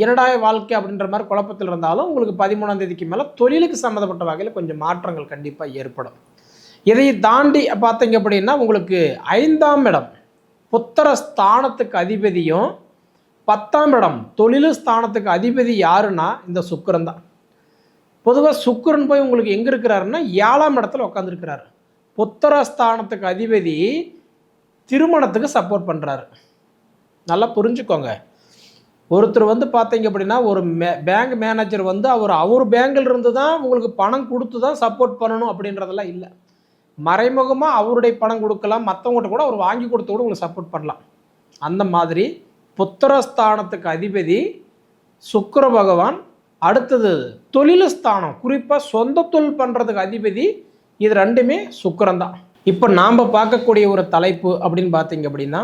இரண்டாய வாழ்க்கை அப்படின்ற மாதிரி குழப்பத்தில் இருந்தாலும் உங்களுக்கு பதிமூணாம் தேதிக்கு மேலே தொழிலுக்கு சம்மந்தப்பட்ட வகையில் கொஞ்சம் மாற்றங்கள் கண்டிப்பாக ஏற்படும். இதை தாண்டி பார்த்தீங்க அப்படின்னா உங்களுக்கு ஐந்தாம் இடம் புத்திர ஸ்தானத்துக்கு அதிபதியும் பத்தாம் இடம் தொழில் ஸ்தானத்துக்கு அதிபதி யாருன்னா இந்த சுக்கரன் தான். பொதுவாக சுக்கரன் போய் உங்களுக்கு எங்கே இருக்கிறாருன்னா ஏழாம் இடத்துல உட்காந்துருக்கிறாரு புத்திர ஸ்தானத்துக்கு அதிபதி திருமணத்துக்கு சப்போர்ட் பண்ணுறாரு நல்லா புரிஞ்சுக்கோங்க. ஒருத்தர் வந்து பார்த்தீங்க அப்படின்னா ஒரு மே பேங்க் மேனேஜர் வந்து அவர் அவர் பேங்கில் இருந்து தான் உங்களுக்கு பணம் கொடுத்து தான் சப்போர்ட் பண்ணணும் அப்படின்றதெல்லாம் இல்லை. மறைமுகமாக அவருடைய பணம் கொடுக்கலாம். மற்றவங்கள்ட்ட கூட அவர் வாங்கி கொடுத்து கூட உங்களுக்கு சப்போர்ட் பண்ணலாம். அந்த மாதிரி புத்திரஸ்தானத்துக்கு அதிபதி சுக்கர பகவான் அடுத்தது தொழிலஸ்தானம் குறிப்பாக சொந்த தொழில் பண்ணுறதுக்கு அதிபதி இது ரெண்டுமே சுக்கிரன் தான். இப்போ நாம் பார்க்கக்கூடிய ஒரு தலைப்பு அப்படின்னு பார்த்தீங்க அப்படின்னா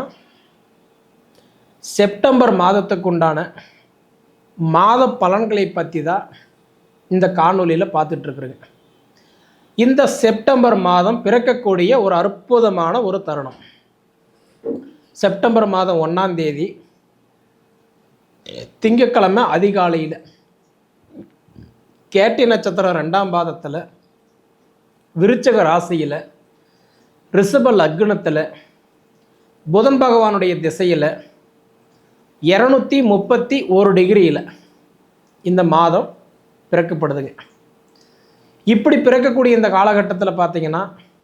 செப்டம்பர் மாதத்துக்கு உண்டான மாத பலன்களை பற்றி தான் இந்த காணொலியில் பார்த்துட்ருக்குறேங்க. இந்த செப்டம்பர் மாதம் பிறக்கக்கூடிய ஒரு அற்புதமான ஒரு தருணம். செப்டம்பர் மாதம் ஒன்றாம் தேதி திங்கக்கிழமை அதிகாலையில் கேட்டி நட்சத்திரம் ரெண்டாம் பாதத்தில் விருச்சக ராசியில் ரிஷப லக்னத்தில் புதன் பகவானுடைய திசையில் இரநூத்தி முப்பத்தி ஒரு டிகிரியில் இந்த மாதம் பிறக்கப்படுதுங்க. இப்படி பிறக்கக்கூடிய இந்த காலகட்டத்தில் பார்த்தீங்கன்னா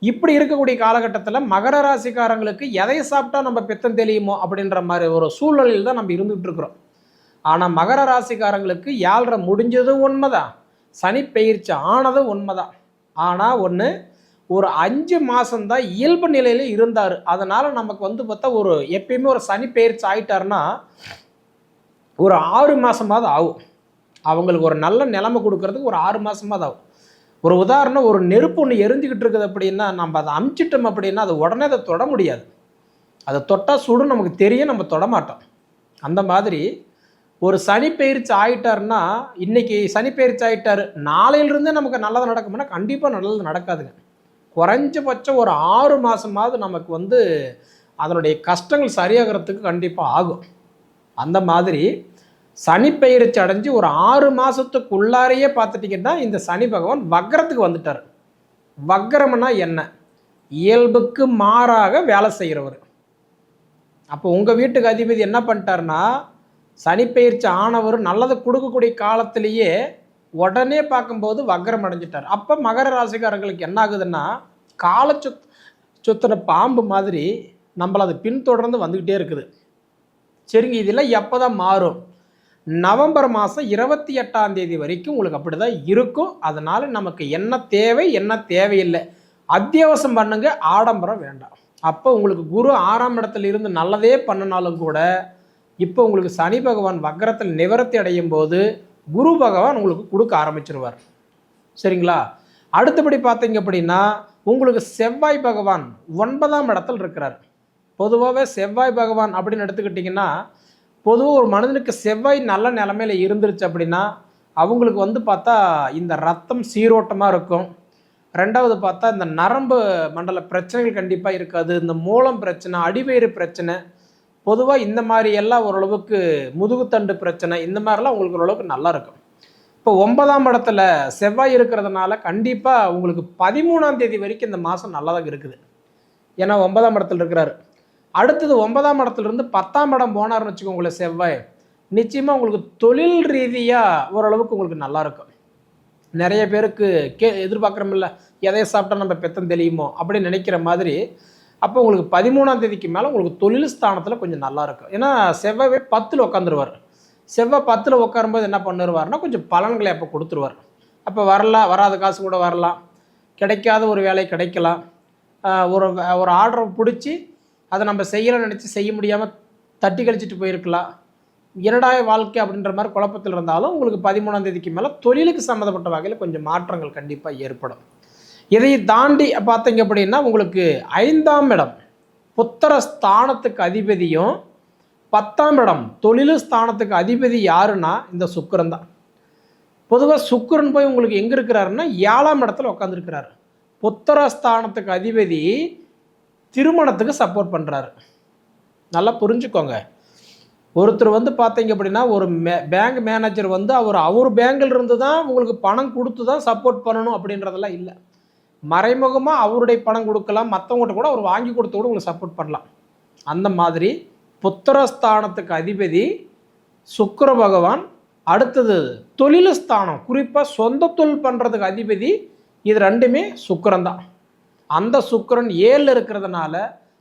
இப்படி இருக்கக்கூடிய காலகட்டத்தில் மகர ராசிக்காரங்களுக்கு எதை சாப்பிட்டா நம்ம பித்தம் தெளியுமோ அப்படின்ற மாதிரி ஒரு சூழ்நிலையில் தான் நம்ம இருந்துகிட்டு இருக்கிறோம் ஆனால் மகர ராசிக்காரங்களுக்கு ஏழ்ரை முடிஞ்சதும் உண்மைதான். சனி பெயர்ச்சி ஆனதும் உண்மைதான். ஆனால் ஒன்று ஒரு அஞ்சு மாதம்தான் இயல்பு நிலையில் இருந்தார். அதனால் நமக்கு வந்து பார்த்தா ஒரு எப்பயுமே ஒரு சனி பெயர்ச்சி ஆயிட்டாருன்னா ஒரு ஆறு மாதமாவது ஆகும். அவங்களுக்கு ஒரு நல்ல நிலைமை கொடுக்கறதுக்கு ஒரு ஆறு மாதமாவது ஆகும். ஒரு உதாரணம் ஒரு நெருப்பு ஒன்று எரிஞ்சுக்கிட்டு இருக்குது அப்படின்னா நம்ம அதை அமுச்சிட்டோம் அப்படின்னா அது உடனே அதை தொட முடியாது. அதை தொட்டால் சுடும் நமக்கு தெரியும் நம்ம தொட மாட்டோம். அந்த மாதிரி ஒரு சனி பயிற்சி ஆகிட்டாருன்னா இன்றைக்கி சனி பயிற்சி ஆயிட்டாரு. நாளையிலிருந்தே நமக்கு நல்லது நடக்கும்னா கண்டிப்பாக நல்லது நடக்காதுங்க. குறைஞ்சபட்சம் ஒரு ஆறு மாதமாவது நமக்கு வந்து அதனுடைய கஷ்டங்கள் சரியாகிறதுக்கு கண்டிப்பாக ஆகும். அந்த மாதிரி சனி பயிற்சி அடைஞ்சு ஒரு ஆறு மாதத்துக்குள்ளாரையே பார்த்துட்டிங்கன்னா இந்த சனி பகவான் வக்கரத்துக்கு வந்துட்டார். வக்கரம்னா என்ன? இயல்புக்கு மாறாக வேலை செய்கிறவர் அப்போ உங்கள் வீட்டுக்கு அதிபதி என்ன பண்ணிட்டாருன்னா பயிற்சி ஆனவர் நல்லதை கொடுக்கக்கூடிய காலத்திலேயே உடனே பார்க்கும்போது வக்ரம் அடைஞ்சிட்டார். அப்போ மகர ராசிக்காரங்களுக்கு என்ன ஆகுதுன்னா கால சுத் சுத்துற பாம்பு மாதிரி நம்மளை அது பின்தொடர்ந்து வந்துக்கிட்டே இருக்குது. சரிங்க இதெல்லாம் எப்போ தான் மாறும்? நவம்பர் மாதம் இருபத்தி எட்டாம் தேதி வரைக்கும் உங்களுக்கு அப்படி தான் இருக்கும். அதனால் நமக்கு என்ன தேவை என்ன தேவையில்லை. அத்தியாவசியம் பண்ணுங்க ஆடம்பரம் வேண்டாம். அப்போ உங்களுக்கு குரு ஆறாம் இடத்துல இருந்து நல்லதே பண்ணினாலும் கூட இப்போ உங்களுக்கு சனி பகவான் வக்கரத்தில் நிவர்த்தி அடையும் போது குரு பகவான் உங்களுக்கு கொடுக்க ஆரம்பிச்சிருவார். சரிங்களா? அடுத்தபடி பார்த்தீங்க அப்படின்னா உங்களுக்கு செவ்வாய் பகவான் ஒன்பதாம் இடத்துல இருக்கிறார். பொதுவாகவே செவ்வாய் பகவான் அப்படின்னு எடுத்துக்கிட்டிங்கன்னா பொதுவாக ஒரு மனிதனுக்கு செவ்வாய் நல்ல நிலமையில இருந்துருச்சு அப்படின்னா அவங்களுக்கு வந்து பார்த்தா இந்த ரத்தம் சீரோட்டமாக இருக்கும். ரெண்டாவது பார்த்தா இந்த நரம்பு மண்டல பிரச்சனைகள் கண்டிப்பாக இருக்காது. இந்த மூலம் பிரச்சனை அடிவயிறு பிரச்சனை பொதுவாக இந்த மாதிரி எல்லாம் ஓரளவுக்கு முதுகுத்தண்டு பிரச்சனை இந்த மாதிரிலாம் உங்களுக்கு ஓரளவுக்கு நல்லா இருக்கும். இப்போ ஒன்பதாம் இடத்துல செவ்வாய் இருக்கிறதுனால கண்டிப்பாக உங்களுக்கு பதிமூணாம் தேதி வரைக்கும் இந்த மாதம் நல்லதாக இருக்குது. ஏன்னா ஒன்பதாம் இடத்துல இருக்கிறாரு. அடுத்தது ஒன்பதாம் இடத்துலேருந்து பத்தாம் இடம் போனார்னு வச்சுக்கோங்களேன் செவ்வாய். நிச்சயமாக உங்களுக்கு தொழில் ரீதியாக ஓரளவுக்கு உங்களுக்கு நல்லா இருக்கும். நிறைய பேருக்கு கே எதிர்பார்க்குறோமில்ல எதை சாப்பிட்டா நம்ம பெத்தம் தெளியுமோ அப்படின்னு நினைக்கிற மாதிரி அப்போ உங்களுக்கு பதிமூணாம் தேதிக்கு மேலே உங்களுக்கு தொழில் ஸ்தானத்தில் கொஞ்சம் நல்லா இருக்கும். ஏன்னா செவ்வாய் பத்தில் உட்காந்துருவார் செவ்வாய் பத்தில் உட்காரும்போது என்ன பண்ணிடுவார்னா கொஞ்சம் பலன்களை அப்போ கொடுத்துருவார். அப்போ வரலாம் வராத காசு கூட வரலாம். கிடைக்காத ஒரு வேலை கிடைக்கலாம். ஒரு ஒரு ஆர்டரை பிடிச்சி அதை நம்ம செய்யணும்னு நினச்சி செய்ய முடியாமல் தட்டி கழிச்சிட்டு போயிருக்கலாம். இரண்டாய வாழ்க்கை அப்படின்ற மாதிரி குழப்பத்தில் இருந்தாலும் உங்களுக்கு பதிமூணாம் தேதிக்கு மேலே தொழிலுக்கு சம்மந்தப்பட்ட வகையில் கொஞ்சம் மாற்றங்கள் கண்டிப்பாக ஏற்படும். இதை தாண்டி பார்த்தீங்க அப்படின்னா உங்களுக்கு ஐந்தாம் இடம் புத்திர ஸ்தானத்துக்கு அதிபதியும் பத்தாம் இடம் தொழில் ஸ்தானத்துக்கு அதிபதி யாருன்னா இந்த சுக்கரன் தான். பொதுவாக சுக்கரன் போய் உங்களுக்கு எங்கே இருக்கிறாருன்னா ஏழாம் இடத்துல உட்காந்துருக்கிறாரு புத்திர ஸ்தானத்துக்கு அதிபதி திருமணத்துக்கு சப்போர்ட் பண்ணுறாரு நல்லா புரிஞ்சுக்கோங்க. ஒருத்தர் வந்து பார்த்தீங்க அப்படின்னா ஒரு மே பேங்க் மேனேஜர் வந்து அவர் அவர் பேங்கில் இருந்து தான் உங்களுக்கு பணம் கொடுத்து தான் சப்போர்ட் பண்ணணும் அப்படின்றதெல்லாம் இல்லை. மறைமுகமாக அவருடைய பணம் கொடுக்கலாம் மற்றவங்ககிட்ட கூட அவர் வாங்கி கொடுத்து கூட உங்களுக்கு சப்போர்ட் பண்ணலாம். அந்த மாதிரி புத்திரஸ்தானத்துக்கு அதிபதி சுக்கர பகவான் அடுத்தது தொழிலஸ்தானம் குறிப்பாக சொந்த தொழில் பண்ணுறதுக்கு அதிபதி இது ரெண்டுமே சுக்கிரன் தான். அந்த சுக்கரன் ஏழில் இருக்கிறதுனால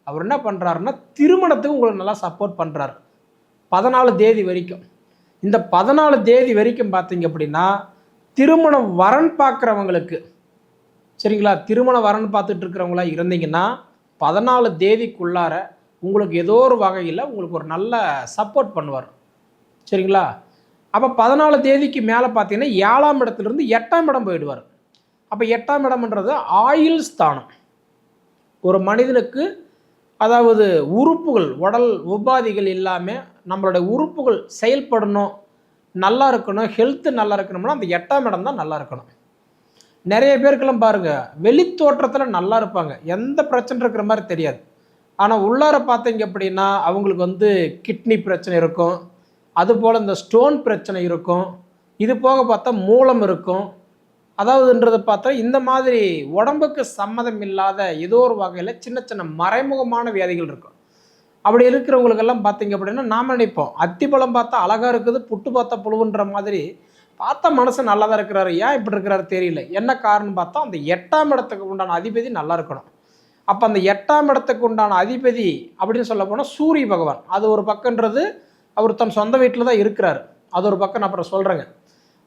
அவர் என்ன பண்ணுறாருன்னா திருமணத்துக்கு உங்களுக்கு நல்லா சப்போர்ட் பண்ணுறாரு பதினாலு தேதி வரைக்கும். இந்த பதினாலு தேதி வரைக்கும் பார்த்தீங்க அப்படின்னா திருமணம் வரன் பார்க்குறவங்களுக்கு சரிங்களா? திருமண வரன் பார்த்துட்டு இருக்கிறவங்களா இருந்தீங்கன்னா பதினாலு தேதிக்குள்ளார உங்களுக்கு ஏதோ ஒரு வகையில் உங்களுக்கு ஒரு நல்ல சப்போர்ட் பண்ணுவார். சரிங்களா? அப்போ பதினாலு தேதிக்கு மேலே பார்த்தீங்கன்னா ஏழாம் இடத்துலேருந்து எட்டாம் இடம் போயிடுவார். அப்போ எட்டாம் இடம்ன்றது ஆயுள் ஸ்தானம். ஒரு மனிதனுக்கு அதாவது உறுப்புகள் உடல் உபாதிகள் இல்லாமல் நம்மளோட உறுப்புகள் செயல்படணும் நல்லா இருக்கணும் ஹெல்த்து நல்லா இருக்கணும்னா அந்த எட்டாம் இடம் தான் நல்லா இருக்கணும். நிறைய பேருக்கெல்லாம் பாருங்க வெளி தோற்றத்தில் நல்லா இருப்பாங்க. எந்த பிரச்சனை இருக்கிற மாதிரி தெரியாது. ஆனால் உள்ளார பார்த்தீங்க அப்படின்னா அவங்களுக்கு வந்து கிட்னி பிரச்சனை இருக்கும். அதுபோல் இந்த ஸ்டோன் பிரச்சனை இருக்கும். இது போக பார்த்தா மூலம் இருக்கும். அதாவதுன்றதை பார்த்தா இந்த மாதிரி உடம்புக்கு சம்மதம் இல்லாத ஏதோ ஒரு வகையில் சின்ன சின்ன மறைமுகமான வியாதிகள் இருக்கும். அப்படி இருக்கிறவங்களுக்கெல்லாம் பார்த்தீங்க அப்படின்னா நாம் நினைப்போம் அத்திப்பழம் பார்த்தா அழகாக இருக்குது புட்டு பார்த்தா புழுவுன்ற மாதிரி பார்த்தா மனசு நல்லா தான் இருக்கிறாரு. ஏன் இப்படி இருக்கிறாரு தெரியல. என்ன காரணம் பார்த்தா அந்த எட்டாம் இடத்துக்கு உண்டான அதிபதி நல்லா இருக்கணும். அப்போ அந்த எட்டாம் இடத்துக்கு உண்டான அதிபதி அப்படின்னு சொல்ல போனால் சூரிய பகவான். அது ஒரு பக்கன்றது அவர் தன் சொந்த வீட்டில் தான் இருக்கிறார். அது ஒரு பக்கம் நான் அப்புறம் சொல்கிறேங்க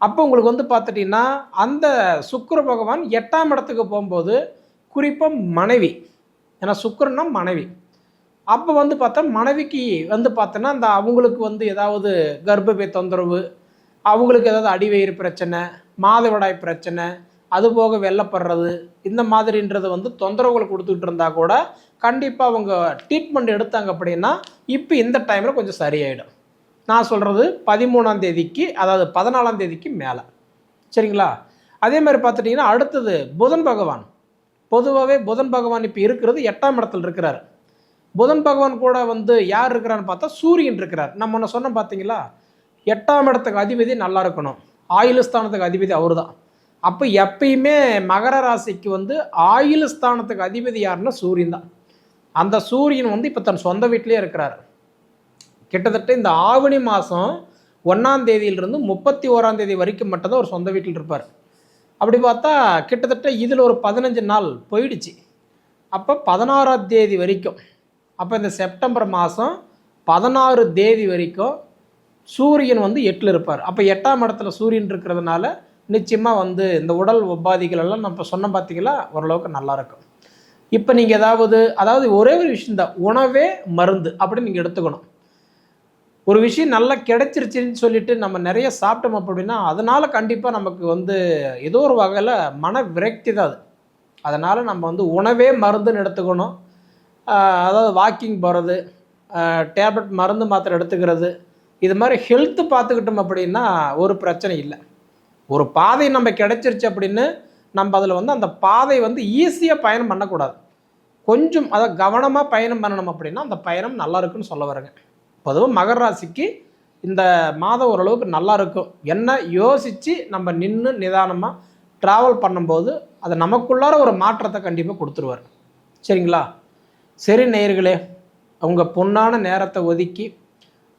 அப்போ உங்களுக்கு வந்து பார்த்துட்டிங்கன்னா அந்த சுக்கர பகவான் எட்டாம் இடத்துக்கு போகும்போது குறிப்பாக மனைவி. ஏன்னா சுக்கரன்னா மனைவி. அப்போ வந்து பார்த்தா மனைவிக்கு வந்து பார்த்தோன்னா அந்த அவங்களுக்கு வந்து ஏதாவது கர்ப்பப்பை தொந்தரவு அவங்களுக்கு ஏதாவது அடிவயிறு பிரச்சனை மாதவிடாய் பிரச்சனை அது போக வெள்ளப்படுறது இந்த மாதிரின்றது வந்து தொந்தரவுகள் கொடுத்துட்டு இருந்தால் கூட கண்டிப்பாக அவங்க ட்ரீட்மெண்ட் எடுத்தாங்க அப்படின்னா இப்போ இந்த டைமில் கொஞ்சம் சரியாயிடும். நான் சொல்கிறது பதிமூணாம் தேதிக்கு அதாவது பதினாலாம் தேதிக்கு மேலே. சரிங்களா? அதே மாதிரி பார்த்துட்டிங்கன்னா அடுத்தது புதன் பகவான். பொதுவாகவே புதன் பகவான் இப்போ இருக்கிறது எட்டாம் இடத்துல இருக்கிறார். புதன் பகவான் கூட வந்து யார் இருக்கிறான்னு பார்த்தா சூரியன் இருக்கிறார். நம்ம ஒன்று சொன்னோம் பார்த்தீங்களா? எட்டாம் இடத்துக்கு அதிபதி நல்லா இருக்கணும். ஆயுள் ஸ்தானத்துக்கு அதிபதி அவர் தான் அப்போ எப்பயுமே மகர ராசிக்கு வந்து ஆயுள் ஸ்தானத்துக்கு அதிபதி யாருன்னா சூரியன் தான். அந்த சூரியன் வந்து இப்போ தன் சொந்த வீட்டிலே இருக்கிறார். கிட்டத்தட்ட இந்த ஆவணி மாதம் ஒன்றாம் தேதியிலிருந்து முப்பத்தி ஓராம் தேதி வரைக்கும் மட்டும்தான் ஒரு சொந்த வீட்டில் இருப்பார். அப்படி பார்த்தா கிட்டத்தட்ட இதில் ஒரு பதினஞ்சு நாள் போயிடுச்சு. அப்போ பதினாறாம் தேதி வரைக்கும். அப்போ இந்த செப்டம்பர் மாதம் பதினாறு தேதி வரைக்கும் சூரியன் வந்து எட்டில் இருப்பார். அப்போ எட்டாம் இடத்துல சூரியன் இருக்கிறதுனால நிச்சயமாக வந்து இந்த உடல் உபாதிகள் எல்லாம் நம்ம சொன்ன பார்த்தீங்களா ஓரளவுக்கு நல்லாயிருக்கும் இப்போ நீங்கள் ஏதாவது அதாவது ஒரே ஒரு விஷயந்தான் உணவே மருந்து அப்படின்னு நீங்கள் எடுத்துக்கணும். ஒரு விஷயம் நல்லா கிடைச்சிருச்சுன்னு சொல்லிட்டு நம்ம நிறைய சாப்பிட்டோம் அப்படின்னா அதனால் கண்டிப்பாக நமக்கு வந்து ஏதோ ஒரு வகையில் மன விரக்தி தான் அது. அதனால் நம்ம வந்து உணவே மருந்துன்னு எடுத்துக்கணும். அதாவது வாக்கிங் போகிறது டேப்லெட் மருந்து மாத்திரை எடுத்துக்கிறது இது மாதிரி ஹெல்த்து பார்த்துக்கிட்டோம் அப்படின்னா ஒரு பிரச்சனை இல்லை. ஒரு பாதை நம்ம கிடைச்சிருச்சு அப்படின்னு நம்ம அதில் வந்து அந்த பாதை வந்து ஈஸியாக பயணம் பண்ணக்கூடாது. கொஞ்சம் அதை கவனமாக பயணம் பண்ணணும் அப்படின்னா அந்த பயணம் நல்லா இருக்குன்னு சொல்ல வரேங்க. பொதுவாக மகர ராசிக்கு இந்த மாதம் ஓரளவுக்கு நல்லா இருக்கும். என்ன யோசித்து நம்ம நின்று நிதானமாக ட்ராவல் பண்ணும்போது அது நமக்குள்ளார ஒரு மாற்றத்தை கண்டிப்பாக கொடுத்துருவார். சரிங்களா? சரி நேயர்களே உங்கள் பொன்னான நேரத்தை ஒதுக்கி